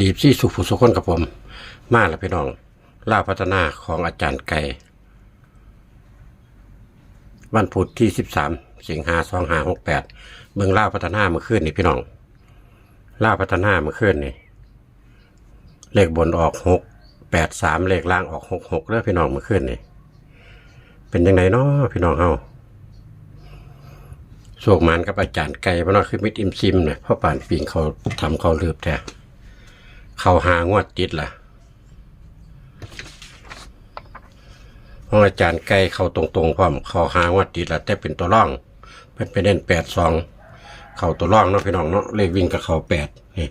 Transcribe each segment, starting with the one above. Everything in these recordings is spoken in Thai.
ดีซี่สุขผู้สุขคนกับผม มาแล้วพี่น้องล่าพัฒนาของอาจารย์ไก่วันพุธที่สิบสามสิงหาสองหาหกแปดเมืองล่าพัฒนาเมื่อคืนนี่พี่น้องล่าพัฒนาเมื่อคืนนี่เลขบนออกหกแปดสามเลขล่างออกหกหกแล้วพี่น้องเมื่อคืนนี่เป็นยังไงเนาะพี่น้องเฮาโศกมันกับอาจารย์ไก่พี่น้องคือมิดอิมซิมเนี่ยพ่อป่านปิงเขาทำเขาลืบแท้ เขาหางวดติดล่ะห้องอาจารย์ไก่เขาตรงๆพร้อมเขาหางวดติดละแต่เป็นตัวร่องเป็นไปเล่นแปดสองเขาตัวร่องเนาะพี่น้องเนาะเลขวิ่งกับเขาแปดนี่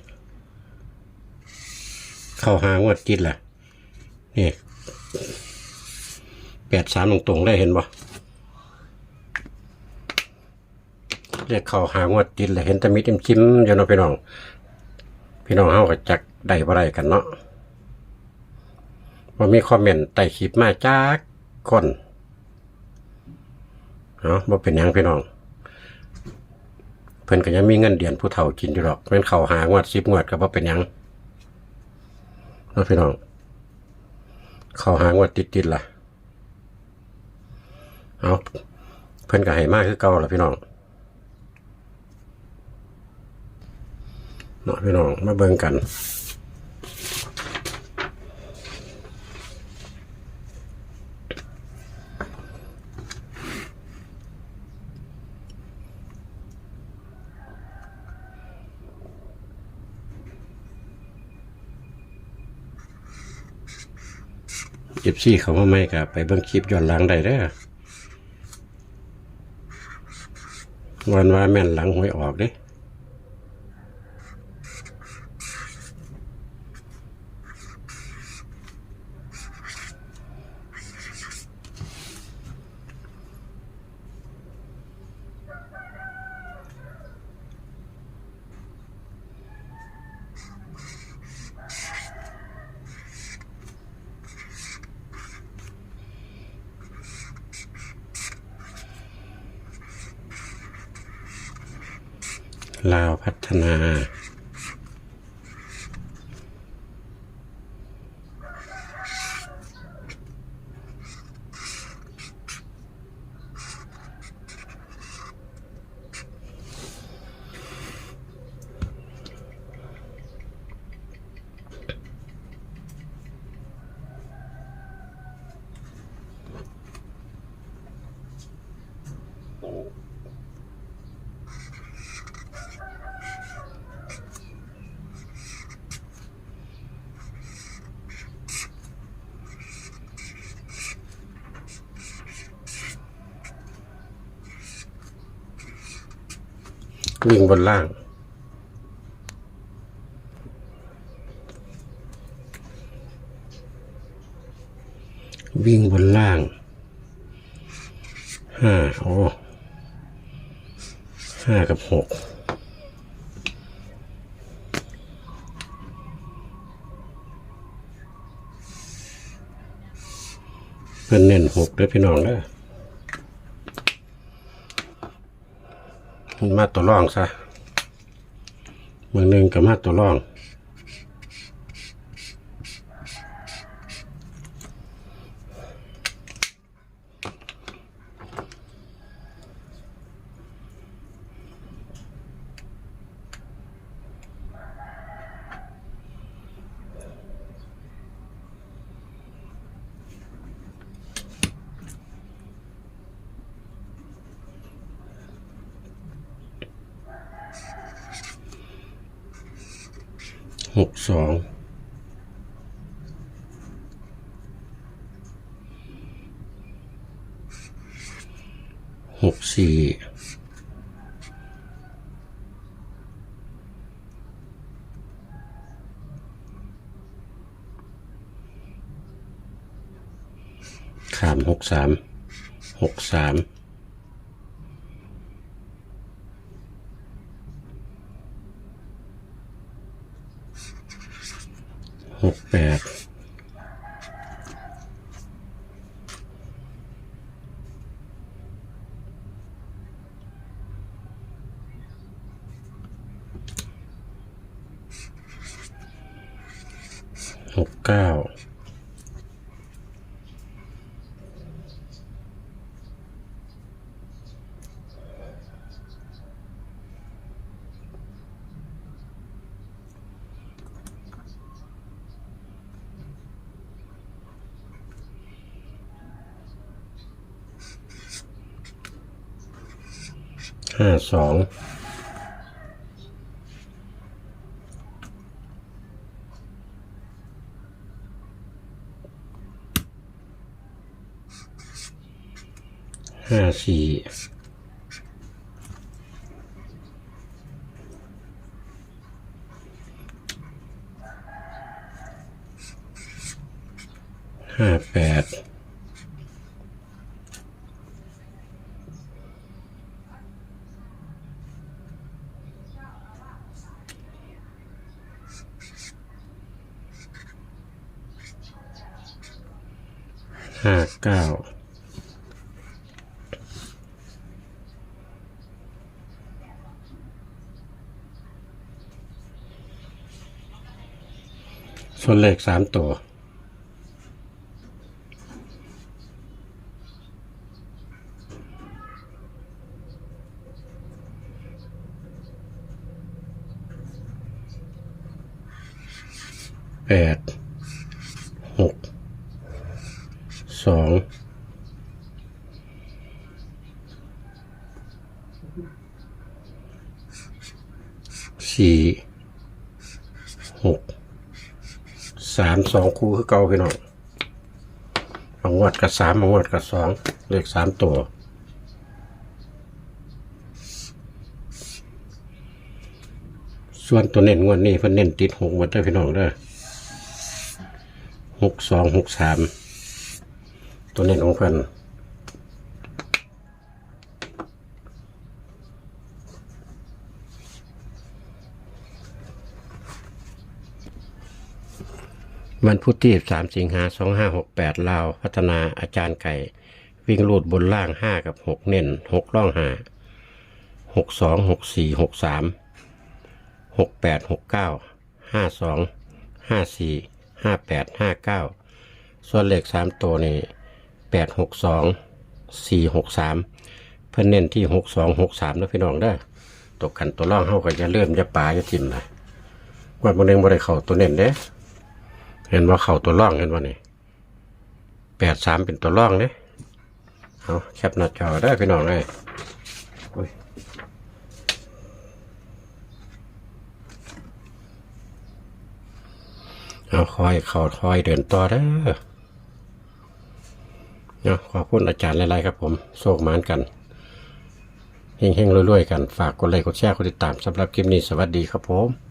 เขาหางวดติดล่ะนี่แปดสามตรงๆได้เห็นบ่เรียกเขาหางวดติดเลยเห็นตะมิดจิ้มๆอยู่เนาะพี่น้อง พี่น้องเฮาก็จัก ได้บ่ได้กันเนาะว่ามีคอมเมนต์ใต้คลิปมาจากคนเนาะบ่เป็นหยังพี่น้อง เพิ่นก็ยังมีเงินเดือนผู้เฒ่ากินอยู่หรอกแม่นเข้าหางวด10งวดก็บ่เป็นหยังเนาะพี่น้อง เข้าหางวดติดๆล่ะเอาเพิ่นก็ให้มากคือเก่าล่ะพี่น้องเนาะพี่น้องมาเบิ่งกัน เจ็บซี่เขามาไม่กับไปเบิ่งคลิปย้อนหลังได้เด้อวันว่าแม่นหลังหวยออกเด้ ลาวพัฒนา วิ่งบนล่าง วิ่งบนล่างห้าโอ้ห้ากับหกเพิ่นเน้นหกเด้อพี่น้องเด้อ มันมาตัวร่องซะเมืองหนึ่งกับมาตัวร่อง หกสองหกสี่ขามหกสามหกสาม หกแปดหกเก้า ห้าสองห้าสี่ห้าแปด ห้าเก้าส่วนเลขสามตัวแปดหกสอง สี่หกสามสองคู่คือเก่าพี่น้องบางงวดกับสามบางงวดกับสองเลขสามตัวส่วนตัวเน้นงวดนี้เพิ่นเน้นติดหกหมดเด้อพี่น้องเด้อหกสองหกสามตัวเน้นของเพิ่น วันพุธที่สามสิงหาสองห้าหกแปดลาว พัฒนาอาจารย์ไก่ วิ่งลูดบนล่างห้ากับหกเน้นหกล่องหาหกสองหกสี่หกสามหกแปดหกเก้าห้าสองห้าสี่ห้าแปดห้าเก้าส่วนเลขสามตัวนี่แปดหกสองสี่หกสามเพื่อนเน้นที่หกสองหกสามนะพี่น้องได้อตกกันตัวร่องเข้าก็จะเริ่มจะปลาจะทิมนะวันบางเอนบ่ได้เข่าตัวเน้นเด้ เห็นว่าเข่าตัวร่องเห็นว่านี่แปดสามเป็นตัวร่องเนี่ยเอาแคปหน้าจอได้พี่น้องเลยโอ้ยเอาคอยเขาคอยเดินต่อเด้อเนาะขอบคุณอาจารย์หลายๆครับผมโชคหมานกันเฮงๆรวยๆกัน ฝากกดไลค์กดแชร์กดติดตามสำหรับคลิปนี้สวัสดีครับผม